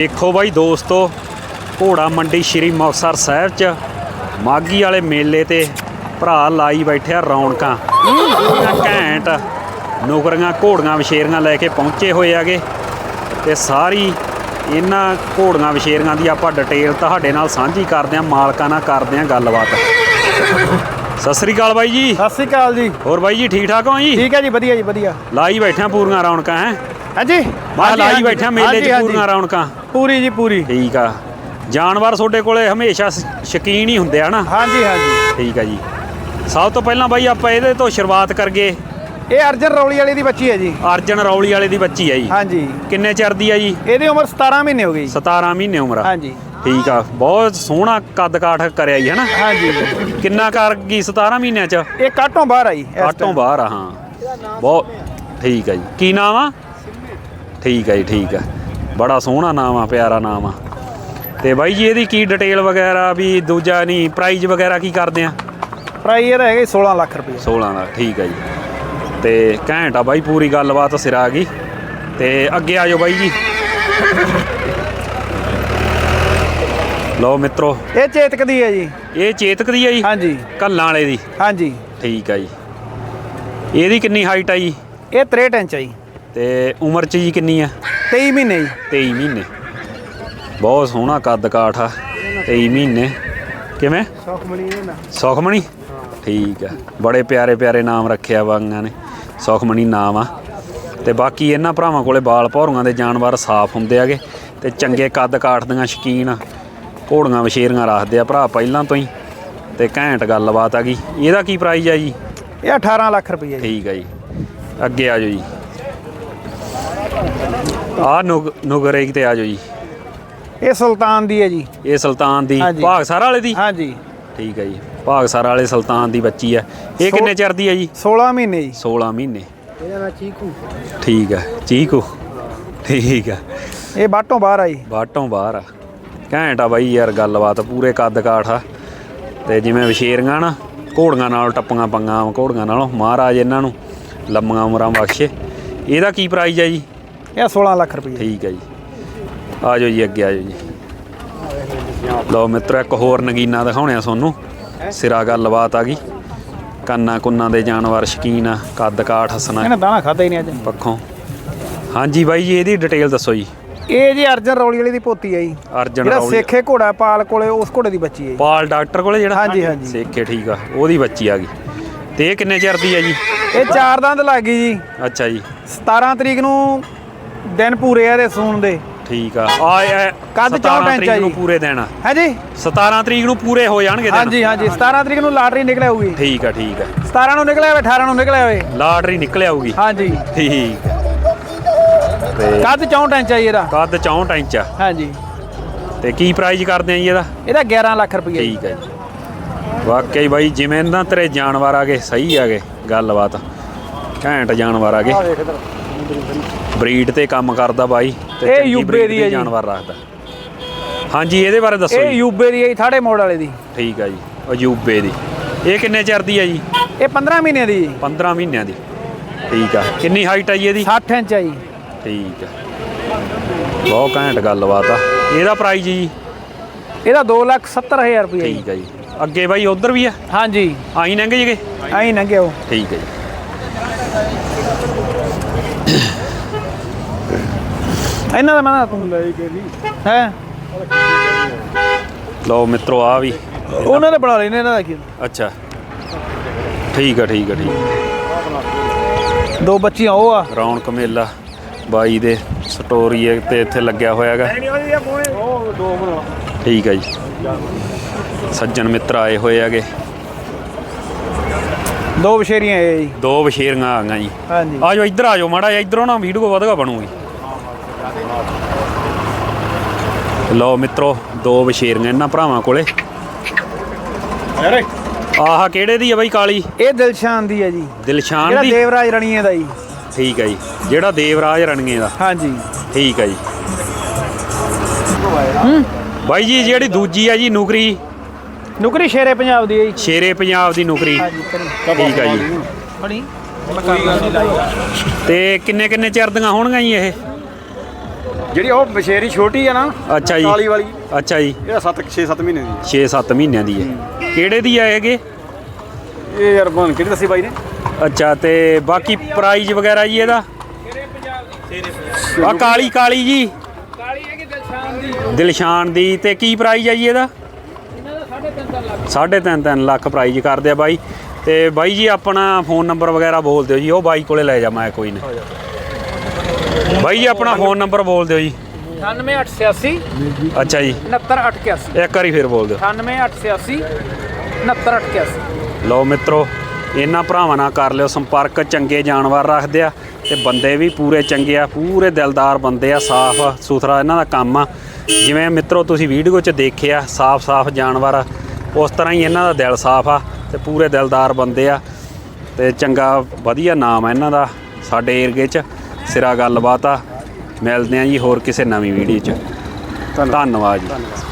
ਦੇਖੋ ਬਾਈ ਦੋਸਤੋ ਘੋੜਾ ਮੰਡੀ ਸ਼੍ਰੀ ਮੁਕਤਸਰ ਸਾਹਿਬ ਚ ਮਾਗੀ ਵਾਲੇ ਮੇਲੇ ਤੇ ਭਰਾ ਲਾਈ ਬੈਠਿਆ ਰੌਣਕਾਂ। ਘੈਂਟ ਨੌਕਰੀਆਂ ਘੋੜੀਆਂ ਵਿਸ਼ੇਰੀਆਂ ਲੈ ਕੇ ਪਹੁੰਚੇ ਹੋਏ ਆਗੇ ਤੇ ਸਾਰੀ ਇਹਨਾਂ ਘੋੜੀਆਂ ਵਿਸ਼ੇਰੀਆਂ ਦੀ ਆਪਾਂ ਡਿਟੇਲ ਤੁਹਾਡੇ ਨਾਲ ਸਾਂਝੀ ਕਰਦੇ ਆਂ ਮਾਲਕਾਂ ਨਾਲ ਕਰਦੇ ਆਂ ਗੱਲਬਾਤ। ਸਤਿ ਸ੍ਰੀ ਅਕਾਲ ਬਾਈ ਜੀ। ਸਤਿ ਸ੍ਰੀ ਅਕਾਲ ਜੀ। ਹੋਰ ਬਾਈ ਜੀ ਠੀਕ ਠਾਕ ਹੋ ਜੀ? ਠੀਕ ਹੈ ਜੀ ਵਧੀਆ ਜੀ ਵਧੀਆ। ਲਾਈ ਬੈਠਿਆ ਪੂਰੀਆਂ ਰੌਣਕਾਂ ਹੈ? ਹਾਂਜੀ। ਮੈਂ ਲਾਈ ਹਾਂਜੀ, ਬੈਠਾ ਮੇਲੇ 'ਚ। ਪੂਰੀਆਂ ਰੌਣਕਾਂ। ਪੂਰੀ ਜੀ ਪੂਰੀ। ਠੀਕ ਆ। ਜਾਨਵਰ ਤੁਹਾਡੇ ਕੋਲੇ ਹਮੇਸ਼ਾ ਸ਼ੌਕੀਨ ਹੀ ਹੁੰਦੇ ਆ ਨਾ? ਹਾਂਜੀ ਹਾਂਜੀ। ਠੀਕ ਆ ਜੀ। ਸਭ ਤੋਂ ਪਹਿਲਾਂ ਬਾਈ ਆਪਾਂ ਇਹਦੇ ਤੋਂ ਸ਼ੁਰੂਆਤ ਕਰਗੇ। ਇਹ ਅਰਜਨ ਰੌਲੀ ਵਾਲੀ ਦੀ ਬੱਚੀ ਹੈ ਜੀ। ਅਰਜਨ ਰੌਲੀ ਵਾਲੇ ਦੀ ਬੱਚੀ ਆ ਜੀ। ਹਾਂਜੀ। ਕਿੰਨੇ ਚਿਰ ਦੀ ਆ ਜੀ? ਇਹਦੀ ਉਮਰ 17 ਮਹੀਨੇ ਹੋ ਗਈ 17 ਮਹੀਨੇ ਉਮਰ ਆ। ਹਾਂਜੀ। ਠੀਕ ਆ। ਬਹੁਤ ਸੋਹਣਾ ਕੱਦ ਕਾਠ ਕਰਿਆ ਜੀ ਹਨਾ? ਹਾਂਜੀ। ਕਿੰਨਾ ਕਰ ਗਈ 17 ਮਹੀਨਿਆਂ ਚ? ਇਹ ਕਾਟੋਂ ਬਾਹਰ ਆਈ time। ਬਾਹਰ ਆ ਹਾਂ। ਬਹੁਤ ਠੀਕ ਆ ਜੀ। ਕੀ ਨਾਮ ਆ? ਠੀਕ ਆ ਜੀ ਠੀਕ ਆ। ਬੜਾ ਸੋਹਣਾ ਨਾਮ ਆ ਪਿਆਰਾ ਨਾਮ ਆ। ਤੇ ਬਾਈ ਜੀ ਇਹਦੀ ਕੀ ਡਿਟੇਲ ਵਗੈਰਾ ਵੀ ਦੂਜਾ ਨਹੀਂ ਪ੍ਰਾਈਜ਼ ਵਗੈਰਾ ਕੀ ਕਰਦੇ ਆ? ਪ੍ਰਾਈਸ ਇਹਦਾ ਹੈਗਾ ਜੀ 16 ਲੱਖ ਰੁਪਏ। 16 ਦਾ ਠੀਕ ਆ ਜੀ। ਤੇ ਘੈਂਟ ਆ ਬਾਈ ਪੂਰੀ ਗੱਲਬਾਤ ਸਿਰਾ ਆ ਗਈ। ਤੇ ਅੱਗੇ ਆ ਜਾਓ ਬਾਈ ਜੀ। ਲਓ ਮਿੱਤਰੋ। ਇਹ ਚੇਤਕ ਦੀ ਹੈ ਜੀ। ਇਹ ਚੇਤਕ ਦੀ ਆ ਜੀ? ਹਾਂਜੀ। ਕੱਲਾਂ ਵਾਲੇ ਦੀ? ਹਾਂਜੀ। ਠੀਕ ਆ ਜੀ। ਇਹਦੀ ਕਿੰਨੀ ਹਾਈਟ ਆ ਜੀ? ਇਹ 63 ਇੰਚ ਹੈ ਜੀ। ਤੇ ਉਮਰ ਚ ਜੀ ਕਿੰਨੀ ਆ? 23 ਮਹੀਨੇ ਜੀ। 23 ਮਹੀਨੇ। ਬਹੁਤ ਸੋਹਣਾ ਕੱਦ ਕਾਠ ਆ 23 ਮਹੀਨੇ। ਕਿਵੇਂ? ਸੁਖਮਣੀ ਨਾ। ਸੁਖਮਣੀ ਠੀਕ ਆ। ਬੜੇ ਪਿਆਰੇ ਪਿਆਰੇ ਨਾਮ ਰੱਖਿਆ ਵਾਂਗਾਂ ਨੇ। ਸੁਖਮਣੀ ਨਾਮ ਆ। ਤੇ ਬਾਕੀ ਇਹਨਾਂ ਭਰਾਵਾਂ ਕੋਲੇ ਬਾਲ ਭੌਰੀਆਂ ਦੇ ਜਾਨਵਰ ਸਾਫ਼ ਹੁੰਦੇ ਆਗੇ ਤੇ ਚੰਗੇ ਕੱਦ ਕਾਠ ਦੀਆਂ ਸ਼ਕੀਨ ਘੋੜੀਆਂ ਵਸ਼ੇਰੀਆਂ ਰੱਖਦੇ ਆ ਭਰਾ ਪਹਿਲਾਂ ਤੋਂ ਹੀ। ਤੇ ਘੈਂਟ ਗੱਲਬਾਤ ਆ ਗਈ। ਇਹਦਾ ਕੀ ਪ੍ਰਾਈਜ਼ ਆ ਜੀ? ਇਹ 18 ਲੱਖ ਰੁਪਏ ਠੀਕ ਆ ਜੀ। ਅੱਗੇ ਆ ਜਾਓ ਜੀ। ਆ ਨੁਗ ਨੁਗਰੇਕ ਤੇ ਆ ਜਾਓ ਜੀ। ਇਹ ਸੁਲਤਾਨ ਦੀ ਹੈ ਜੀ। ਇਹ ਸੁਲਤਾਨ ਦੀ ਹਾਂਜੀ। ਭਾਗਸਰ ਵਾਲੇ ਦੀ? ਹਾਂਜੀ। ਠੀਕ ਹੈ ਜੀ। ਭਾਗਸਰ ਵਾਲੇ ਸੁਲਤਾਨ ਦੀ ਬੱਚੀ ਆ ਇਹ ਸੋ- ਕਿੰਨੇ ਚਿਰ ਦੀ ਆ ਜੀ? 16 ਮਹੀਨੇ ਜੀ। 16 ਮਹੀਨੇ। ਇਹਦਾ ਨਾਂ ਚੀਕੂ। ਠੀਕ ਆ ਚੀਕੂ। ਠੀਕ ਆ ਇਹ ਬਾਟੋਂ ਬਾਹਰ ਆਈ ਬਾਟੋਂ ਬਾਹਰ ਆ। ਘੈਂਟ ਆ ਬਾਈ ਯਾਰ ਗੱਲਬਾਤ ਪੂਰੇ ਕੱਦ ਕਾਠ ਆ। ਤੇ ਜਿਵੇਂ ਵਿਸ਼ੇਰੀਆਂ ਨਾ ਘੋੜੀਆਂ ਨਾਲ ਟੱਪੀਆਂ ਪੰਗਾਂ ਘੋੜੀਆਂ ਨਾਲੋਂ ਮਹਾਰਾਜ ਇਹਨਾਂ ਨੂੰ ਲੰਮੀਆਂ ਉਮਰਾਂ ਬਖਸ਼ੇ। ਇਹਦਾ ਕੀ ਪ੍ਰਾਈਜ਼ ਆ ਜੀ? ਇਹ 16 ਲੱਖ ਰੁਪਏ ਠੀਕ ਹੈ ਜੀ। ਆ ਜਾਓ ਜੀ ਅੱਗੇ ਆ ਜਾਓ ਜੀ। ਲਓ ਮਿੱਤਰੋ ਇੱਕ ਹੋਰ ਨਗੀਨਾ ਦਿਖਾਉਣੇ ਆ ਤੁਹਾਨੂੰ। ਸਿਰਾ ਗੱਲਬਾਤ ਆ ਗਈ। ਕੰਨਾਂ ਕੁੰਨਾਂ ਦੇ ਜਾਨਵਰ ਸ਼ਕੀਨ ਆ ਕੱਦ ਕਾਠ ਹਸਣਾ ਇਹਨੇ ਦਾਣਾ ਖਾਦਾ ਹੀ ਨਹੀਂ ਅੱਜ। ਪੱਖੋਂ। ਹਾਂਜੀ ਬਾਈ ਜੀ ਇਹਦੀ ਡਿਟੇਲ ਦੱਸੋ ਜੀ। ਇਹ ਜੀ ਅਰਜਨ ਰੌਲੀ ਵਾਲੀ ਦੀ ਪੋਤੀ ਜੀ। ਅਰਜਨ ਜਿਹੜਾ ਰੌਲੀ। ਸੇਖੇ ਘੋੜਾ ਪਾਲ ਕੋਲੇ ਉਸ ਘੋੜੇ ਦੀ ਬੱਚੀ ਹੈ। ਪਾਲ ਡਾਕਟਰ ਕੋਲੇ ਜਿਹੜਾ? ਹਾਂਜੀ, ਹਾਂਜੀ। ਸੇਖੇ ਠੀਕ ਆ। ਉਹਦੀ ਬੱਚੀ ਆ ਗਈ। ਤੇ ਇਹ ਕਿੰਨੇ ਚਿਰ ਦੀ ਆ ਜੀ? ਇਹ ਚਾਰ ਦੰਦ ਲੱਗ ਗਈ ਜੀ। ਅੱਛਾ ਜੀ। 17 ਤਰੀਕ ਨੂੰ ਦਿਨ ਪੂਰੇ ਆ ਇਹਦੇ ਸੂਣ ਦੇ। ਠੀਕ ਆ। ਆ ਕੱਦ 17 ਚੌਂਹਠ ਇੰਚ ਤਰੀਕ ਆ ਨੂੰ ਜੀ। ਪੂਰੇ ਦੇਣਾ ਹੈ ਜੀ? 17 ਤਰੀਕ ਨੂੰ ਪੂਰੇ ਹੋ ਜਾਣਗੇ ਹਾਂਜੀ ਹਾਂਜੀ। 17 ਤਰੀਕ ਨੂੰ ਲਾਟਰੀ ਨਿਕਲ ਆਊਗੀ। ਠੀਕ ਆ ਠੀਕ ਆ। 17 ਨੂੰ ਨਿਕਲਿਆ ਹੋਵੇ 18 ਨੂੰ ਨਿਕਲਿਆ ਹੋਵੇ ਲਾਟਰੀ ਨਿਕਲ ਆਊਗੀ। ਹਾਂਜੀ। ਠੀਕ ਆ। ਤੇ ਕੱਦ 64 ਇੰਚ ਆ ਜੀ ਇਹਦਾ। ਕੱਦ 64 ਇੰਚ ਆ। ਹਾਂਜੀ। ਤੇ ਕੀ ਪ੍ਰਾਈਜ਼ ਕਰਦੇ ਆ ਜੀ ਇਹਦਾ? ਇਹਦਾ 11 ਲੱਖ ਰੁਪਏ ਠੀਕ ਹੈ ਜੀ। ਵਾਕਈ ਬਾਈ ਜਿਵੇਂ ਇਹਨਾਂ ਤੇਰੇ ਜਾਨਵਰ ਆ ਗਏ ਸਹੀ ਆ ਗਏ। ਗੱਲਬਾਤ। ਘੈਂਟ ਜਾਨਵਰ ਆ ਗਏ। ਬਰੀਡ ਤੇ ਕੰਮ ਕਰਦਾ ਬਾਈ ਤੇ ਇਹ ਚੰਗੀ ਯੂਬੇ ਦੀ ਦੇ ਹੈ ਜੀ। ਜਾਨਵਰ ਰੱਖਦਾ। ਹਾਂਜੀ ਇਹਦੇ ਬਾਰੇ ਦੱਸੋ ਇਹ ਜੀ। ਯੂਬੇ ਦੀ ਹੈ ਜੀ ਥਾੜੇ ਮੋੜ ਵਾਲੇ ਦੀ। ਠੀਕ ਆ ਜੀ ਅਯੂਬੇ ਦੀ। ਇਹ ਕਿੰਨੇ ਚਿਰ ਦੀ ਆ ਜੀ? ਇਹ 15 ਮਹੀਨੇ ਦੀ ਜੀ। 15 ਮਹੀਨਿਆਂ ਦੀ। ਠੀਕ ਆ ਕਿੰਨੀ ਹਾਈਟ ਆ ਜੀ ਇਹਦੀ? 60 ਇੰਚ ਆ ਜੀ। ਠੀਕ ਆ। ਬਹੁਤ ਘੈਂਟ ਗੱਲਬਾਤ ਆ। ਇਹਦਾ ਪ੍ਰਾਈਜ਼ ਜੀ? ਇਹਦਾ 2 ਲੱਖ 70 ਹਜ਼ਾਰ ਰੁਪਏ ਜੀ। ਠੀਕ ਆ ਜੀ। ਅੱਗੇ ਬਾਈ ਉਧਰ ਵੀ ਆ? ਹਾਂਜੀ। ਆਈ ਲੰਘ ਜੀਗੇ ਐਂ ਲੰਘਿਓ ਠੀਕ ਹੈ ਜੀ। ਇਹਨਾਂ ਦਾ ਮੈਂ ਤੂੰ ਲੈ ਕੇ ਨਹੀਂ ਹੈ? ਲਓ ਮਿੱਤਰੋ ਆ ਵੀ। ਉਹਨਾਂ ਦੇ ਬਣਾ ਲੈਨੇ ਇਹਨਾਂ ਦਾ ਕੀ ਅੱਛਾ। ਠੀਕ ਆ ਠੀਕ ਆ ਠੀਕ ਦੋ ਬੱਚੀਆਂ ਉਹ ਆ। ਰੌਣਕ ਮੇਲਾ ਬਾਈ ਦੇ ਸਟੋਰੀ ਤੇ ਇੱਥੇ ਲੱਗਿਆ ਹੋਇਆ ਹੈਗਾ ਠੀਕ ਆ ਜੀ। ਸੱਜਣ ਮਿੱਤਰ ਆਏ ਹੋਏ ਹੈਗੇ। ਦੋ ਬਸ਼ੇਰੀਆਂ ਇਹ ਜੀ। ਦੋ ਬਸ਼ੇਰੀਆਂ ਆ ਗਈਆਂ ਜੀ। ਹਾਂਜੀ। ਆ ਜਾਓ ਇੱਧਰ ਆ ਜਾਓ ਮਾੜਾ ਜਿਹਾ ਇੱਧਰੋਂ ਨਾ ਵੀਡੀਓ ਵਧਗਾ ਬਣੂਗੀ ਲਓ ਮਿੱਤਰੋ ਦੋ ਬਸ਼ੇਰੀਆਂ ਇਹਨਾਂ ਭਰਾਵਾਂ ਕੋਲੇ। ਆਹ ਕਿਹੜੇ ਦੀ ਆ ਬਾਈ ਕਾਲੀ? ਇਹ ਦਿਲਸ਼ਾਨ ਦੀ ਹੈ ਜੀ। ਦਿਲਸ਼ਾਨ ਜਿਹੜਾ ਦੀ? ਦੇਵਰਾਜ ਰਣੀਏ ਦਾ ਜੀ। ਠੀਕ ਹੈ ਜੀ। ਜਿਹੜਾ ਦੇਵਰਾਜ ਰਣਗੇ ਦਾ? ਹਾਂਜੀ। ਠੀਕ ਹੈ ਜੀ। ਬਾਈ ਜੀ ਜਿਹੜੀ ਦੂਜੀ ਆ ਜੀ ਨੌਕਰੀ? ਨੁਕਰੀ ਸ਼ੇਰੇ ਪੰਜਾਬ ਦੀ ਹੈ ਜੀ। ਸ਼ੇਰੇ ਪੰਜਾਬ ਦੀ ਨੌਕਰੀ। ਹਾਂਜੀ ਠੀਕ ਹੈ ਜੀ। ਤੇ ਕਿੰਨੇ ਕਿੰਨੇ ਚਿਰ ਦੀਆਂ ਹੋਣਗੀਆਂ ਜੀ ਇਹ? ਜਿਹੜੀ ਉਹ ਬਸ਼ੇਰੀ ਛੋਟੀ ਆ ਨਾ ਅੱਛਾ ਜੀ। ਕਾਲੀ ਵਾਲੀ। ਅੱਛਾ ਜੀ। ਇਹ 7 6-7 ਮਹੀਨੇ ਦੀ 6-7 ਮਹੀਨਿਆਂ ਦੀ ਹੈ। ਕਿਹੜੇ ਦੀ ਆ ਹੈਗੇ ਹੈ। ਇਹ ਯਾਰ ਬਣ ਕਿਹੜੀ ਦੱਸੀ ਬਾਈ ਨੇ? ਅੱਛਾ ਤੇ ਬਾਕੀ ਪ੍ਰਾਈਜ਼ ਵਗੈਰਾ ਜੀ ਇਹਦਾ? ਆ ਕਾਲੀ ਕਾਲੀ ਜੀ। ਕਾਲੀ ਹੈਗੀ ਦਿਲਸ਼ਾਨ ਦੀ। ਦਿਲਸ਼ਾਨ ਦੀ। ਤੇ ਕੀ ਪ੍ਰਾਈਜ਼ ਆ ਜੀ ਇਹਦਾ? ਸਾਢੇ ਤਿੰਨ ਤਿੰਨ ਲੱਖ ਪ੍ਰਾਈਜ਼ ਕਰਦੇ ਆ ਬਾਈ। ਤੇ ਬਾਈ ਜੀ ਆਪਣਾ ਫੋਨ ਨੰਬਰ ਵਗੈਰਾ ਬੋਲ ਦਿਓ ਜੀ ਉਹ ਬਾਈ ਕੋਲੇ ਲੈ ਜਾ ਮੈਂ ਕੋਈ ਨਾ। ਬਾਈ ਜੀ ਆਪਣਾ ਫੋਨ ਨੰਬਰ ਬੋਲ ਦਿਓ ਜੀ। 98886 ਅੱਛਾ ਜੀ। 6988 ਇੱਕ ਵਾਰੀ ਫੇਰ ਬੋਲ ਦਿਓ। 98886 6988 ਲਓ ਮਿੱਤਰੋ ਇਹਨਾਂ ਭਰਾਵਾਂ ਨਾਲ ਕਰ ਲਿਓ ਸੰਪਰਕ ਚੰਗੇ ਜਾਨਵਰ ਰੱਖਦੇ ਆ ਤੇ ਬੰਦੇ ਵੀ ਪੂਰੇ ਚੰਗੇ ਆ ਪੂਰੇ ਦਿਲਦਾਰ ਬੰਦੇ ਆ ਸਾਫ਼ ਸੁਥਰਾ ਇਹਨਾਂ ਦਾ ਕੰਮ ਆ। ਜਿਵੇਂ ਮਿੱਤਰੋ ਤੁਸੀਂ ਵੀਡੀਓ 'ਚ ਦੇਖਿਆ ਸਾਫ਼-ਸਾਫ਼ ਜਾਨਵਰ ਆ, ਉਸ ਤਰ੍ਹਾਂ ਹੀ ਇਹਨਾਂ ਦਾ ਦਿਲ ਸਾਫ਼ ਆ ਤੇ ਪੂਰੇ ਦਿਲਦਾਰ ਬੰਦੇ ਆ ਤੇ ਚੰਗਾ ਵਧੀਆ ਨਾਮ ਆ ਇਹਨਾਂ ਦਾ ਸਾਡੇ ਏਰੀਏ 'ਚ। ਸਿਰਾ ਗੱਲਬਾਤ ਆ ਮਿਲਦੇ ਆ ਜੀ ਹੋਰ ਕਿਸੇ ਨਵੀਂ ਵੀਡੀਓ 'ਚ। ਧੰਨਵਾਦ ਜੀ।